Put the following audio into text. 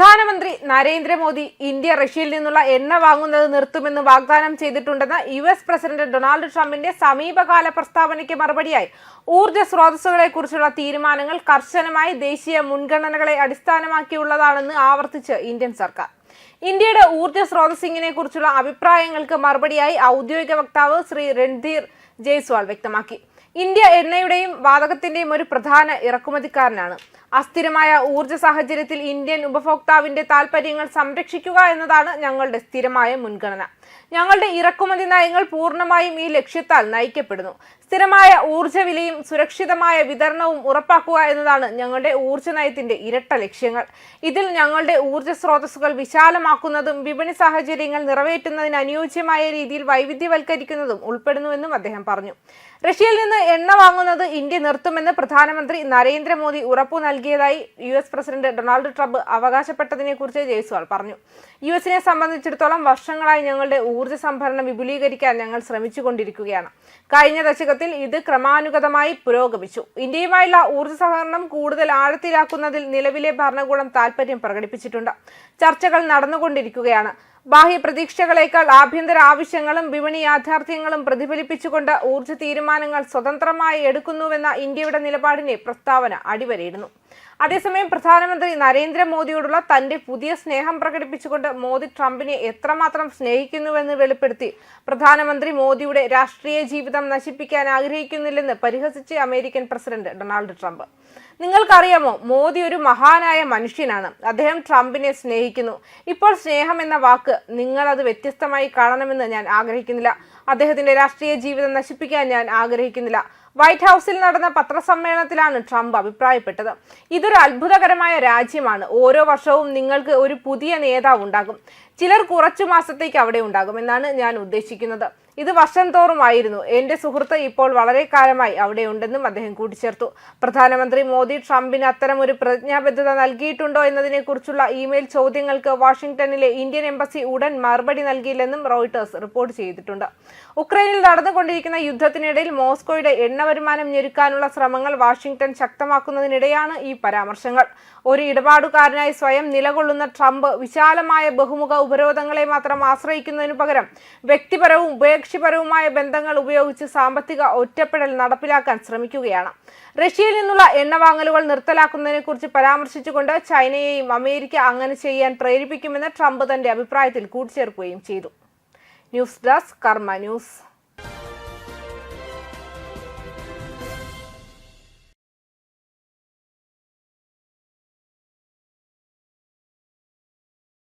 പ്രധാനമന്ത്രി നരേന്ദ്രമോദി ഇന്ത്യ റഷ്യയിൽ നിന്നുള്ള എണ്ണ വാങ്ങുന്നത് നിർത്തുമെന്ന് വാഗ്ദാനം ചെയ്തിട്ടുണ്ടെന്ന യു എസ് പ്രസിഡന്റ് ഡൊണാൾഡ് ട്രംപിന്റെ സമീപകാല പ്രസ്താവനയ്ക്ക് മറുപടിയായി. ഊർജ സ്രോതസ്സുകളെ കുറിച്ചുള്ള തീരുമാനങ്ങൾ കർശനമായി ദേശീയ മുൻഗണനകളെ അടിസ്ഥാനമാക്കിയുള്ളതാണെന്ന് ആവർത്തിച്ച് ഇന്ത്യൻ സർക്കാർ. ഇന്ത്യയുടെ ഊർജ സ്രോതസ്സിങ്ങിനെ കുറിച്ചുള്ള അഭിപ്രായങ്ങൾക്ക് മറുപടിയായി ഔദ്യോഗിക വക്താവ് ശ്രീ രൺധീർ ജയ്സ്വാൾ വ്യക്തമാക്കി. ഇന്ത്യ എണ്ണയുടെയും വാതകത്തിന്റെയും ഒരു പ്രധാന ഇറക്കുമതിക്കാരനാണ്. അസ്ഥിരമായ ഊർജ സാഹചര്യത്തിൽ ഇന്ത്യൻ ഉപഭോക്താവിന്റെ താൽപ്പര്യങ്ങൾ സംരക്ഷിക്കുക എന്നതാണ് ഞങ്ങളുടെ സ്ഥിരമായ മുൻഗണന. ഞങ്ങളുടെ ഇറക്കുമതി നയങ്ങൾ പൂർണമായും ഈ ലക്ഷ്യത്താൽ നയിക്കപ്പെടുന്നു. സ്ഥിരമായ ഊർജ വിലയും സുരക്ഷിതമായ വിതരണവും ഉറപ്പാക്കുക എന്നതാണ് ഞങ്ങളുടെ ഊർജ നയത്തിന്റെ ഇരട്ട ലക്ഷ്യങ്ങൾ. ഇതിൽ ഞങ്ങളുടെ ഊർജ സ്രോതസ്സുകൾ വിശാലമാക്കുന്നതും വിപണി സാഹചര്യങ്ങൾ നിറവേറ്റുന്നതിന് അനുയോജ്യമായ രീതിയിൽ വൈവിധ്യവൽക്കരിക്കുന്നതും ഉൾപ്പെടുന്നുവെന്നും അദ്ദേഹം പറഞ്ഞു. റഷ്യയിൽ നിന്ന് എണ്ണ വാങ്ങുന്നത് ഇന്ത്യ നിർത്തുമെന്ന് പ്രധാനമന്ത്രി നരേന്ദ്രമോദി ഉറപ്പു നൽകിയതായി U S president Donald Trump അവകാശപ്പെട്ടതിനെ കുറിച്ച് ജയ്സ്വാൾ പറഞ്ഞു. യു എസിനെ സംബന്ധിച്ചിടത്തോളം വർഷങ്ങളായി ഞങ്ങളുടെ ഊർജ സംഭരണം വിപുലീകരിക്കാൻ ഞങ്ങൾ ശ്രമിച്ചുകൊണ്ടിരിക്കുകയാണ്. കഴിഞ്ഞ ദശകത്തിൽ ഇത് ക്രമാനുഗതമായി പുരോഗമിച്ചു. ഇന്ത്യയുമായുള്ള ഊർജ സഹകരണം കൂടുതൽ ആഴത്തിലാക്കുന്നതിൽ നിലവിലെ ഭരണകൂടം താൽപര്യം പ്രകടിപ്പിച്ചിട്ടുണ്ട്. ചർച്ചകൾ നടന്നുകൊണ്ടിരിക്കുകയാണ്. ബാഹ്യ പ്രതീക്ഷകളേക്കാൾ ആഭ്യന്തര ആവശ്യങ്ങളും വിപണി യാഥാർത്ഥ്യങ്ങളും പ്രതിഫലിപ്പിച്ചുകൊണ്ട് ഊർജ തീരുമാനങ്ങൾ സ്വതന്ത്രമായി എടുക്കുന്നുവെന്ന ഇന്ത്യയുടെ നിലപാടിനെ പ്രസ്താവന അടിവരയിടുന്നു. അതേസമയം പ്രധാനമന്ത്രി നരേന്ദ്രമോദിയോടുള്ള തന്റെ പുതിയ സ്നേഹം പ്രകടിപ്പിച്ചുകൊണ്ട് മോദി ട്രംപിനെ എത്രമാത്രം സ്നേഹിക്കുന്നുവെന്ന് വെളിപ്പെടുത്തി പ്രധാനമന്ത്രി മോദിയുടെ രാഷ്ട്രീയ ജീവിതം നശിപ്പിക്കാൻ ആഗ്രഹിക്കുന്നില്ലെന്ന് പരിഹസിച്ച് അമേരിക്കൻ പ്രസിഡന്റ് ഡൊണാൾഡ് ട്രംപ്. നിങ്ങൾക്കറിയാമോ മോദി ഒരു മഹാനായ മനുഷ്യനാണ്. അദ്ദേഹം ട്രംപിനെ സ്നേഹിക്കുന്നു. ഇപ്പോൾ സ്നേഹം എന്ന വാക്ക് നിങ്ങൾ അത് വ്യത്യസ്തമായി കാണണമെന്ന് ഞാൻ ആഗ്രഹിക്കുന്നില്ല. അദ്ദേഹത്തിന്റെ രാഷ്ട്രീയ ജീവിതം നശിപ്പിക്കാൻ ഞാൻ ആഗ്രഹിക്കുന്നില്ല. വൈറ്റ് ഹൗസിൽ നടന്ന പത്രസമ്മേളനത്തിലാണ് ട്രംപ് അഭിപ്രായപ്പെട്ടത്. ഇതൊരു അത്ഭുതകരമായ രാജ്യമാണ്. ഓരോ വർഷവും നിങ്ങൾക്ക് ഒരു പുതിയ നേതാവ് ഉണ്ടാകും. ചിലർ കുറച്ചു മാസത്തേക്ക് അവിടെ ഉണ്ടാകും എന്നാണ് ഞാൻ ഉദ്ദേശിക്കുന്നത്. ഇത് വർഷം തോറുമായിരുന്നു എന്റെ സുഹൃത്ത് ഇപ്പോൾ വളരെ കാലമായി അവിടെ ഉണ്ടെന്നും അദ്ദേഹം കൂട്ടിച്ചേർത്തു. പ്രധാനമന്ത്രി മോദി ട്രംപിന് അത്തരം ഒരു പ്രതിജ്ഞാബദ്ധത നൽകിയിട്ടുണ്ടോ എന്നതിനെക്കുറിച്ചുള്ള ഇമെയിൽ ചോദ്യങ്ങൾക്ക് വാഷിംഗ്ടണിലെ ഇന്ത്യൻ എംബസി ഉടൻ മറുപടി നൽകിയില്ലെന്നും റോയിട്ടേഴ്സ് റിപ്പോർട്ട് ചെയ്തിട്ടുണ്ട്. ഉക്രൈനിൽ നടന്നുകൊണ്ടിരിക്കുന്ന യുദ്ധത്തിനിടയിൽ മോസ്കോയുടെ എണ്ണ വരുമാനം ഞെരുക്കാനുള്ള ശ്രമങ്ങൾ വാഷിംഗ്ടൺ ശക്തമാക്കുന്നതിനിടെയാണ് ഈ പരാമർശങ്ങൾ. ഒരു ഇടപാടുകാരനായി സ്വയം നിലകൊള്ളുന്ന ട്രംപ് വിശാലമായ ബഹുമുഖ ഉപരോധങ്ങളെ മാത്രം ആശ്രയിക്കുന്നതിനു പകരം വ്യക്തിപരവും ഉപേക്ഷിപരവുമായ ബന്ധങ്ങൾ ഉപയോഗിച്ച് സാമ്പത്തിക ഒറ്റപ്പെടൽ നടപ്പിലാക്കാൻ ശ്രമിക്കുകയാണ്. റഷ്യയിൽ നിന്നുള്ള എണ്ണ വാങ്ങലുകൾ നിർത്തലാക്കുന്നതിനെക്കുറിച്ച് പരാമർശിച്ചുകൊണ്ട് ചൈനയെയും അമേരിക്ക അങ്ങനെ ചെയ്യാൻ പ്രേരിപ്പിക്കുമെന്ന് ട്രംപ് തന്റെ അഭിപ്രായത്തിൽ കൂട്ടിച്ചേർക്കുകയും ചെയ്തു. News desk Karma news.